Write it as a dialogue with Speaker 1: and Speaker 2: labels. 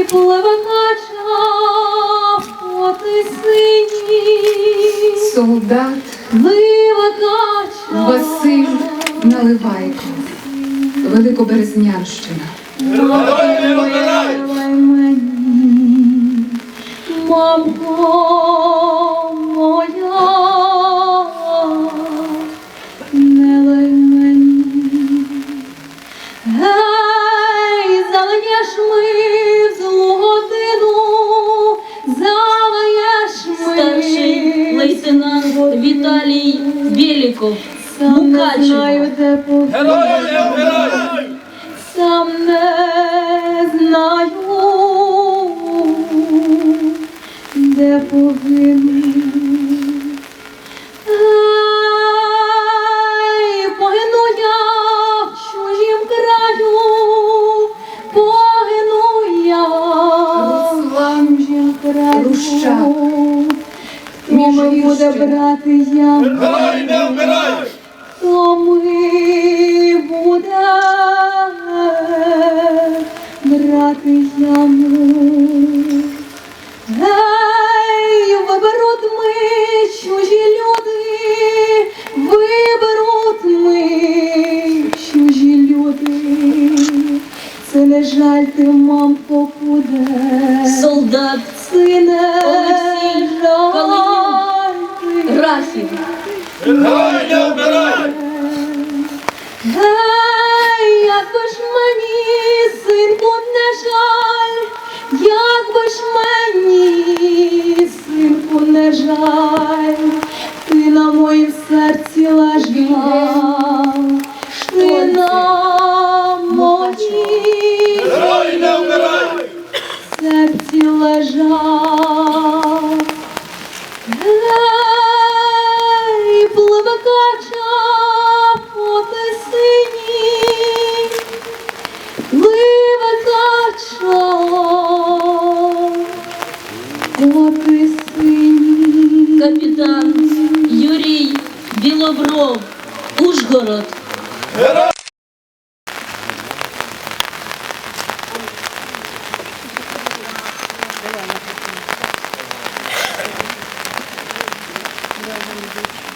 Speaker 1: Ей, пливе по.
Speaker 2: Солдат
Speaker 1: Пливе.
Speaker 2: Василь Наливайко, Великоберезнянщина.
Speaker 3: Лейтенант Віталій Беліков,
Speaker 1: Сам не
Speaker 3: Мукачево.
Speaker 1: Героям де. Сам не знаю, де погину. Ми буде брати яму? то ми буде брати яму. Гей, виберуть ми чужі люди, виберуть ми чужі люди. Це не жаль ти, мамко, буде. Ти.
Speaker 3: Графів.
Speaker 1: Гей, як би ж мені, синку, не жаль, як би ж мені, синку, не жаль, ти на моїм серці лежав, ти на моїм серці лежав. Капитан Юрий
Speaker 3: Белобров, Ужгород. Thank you.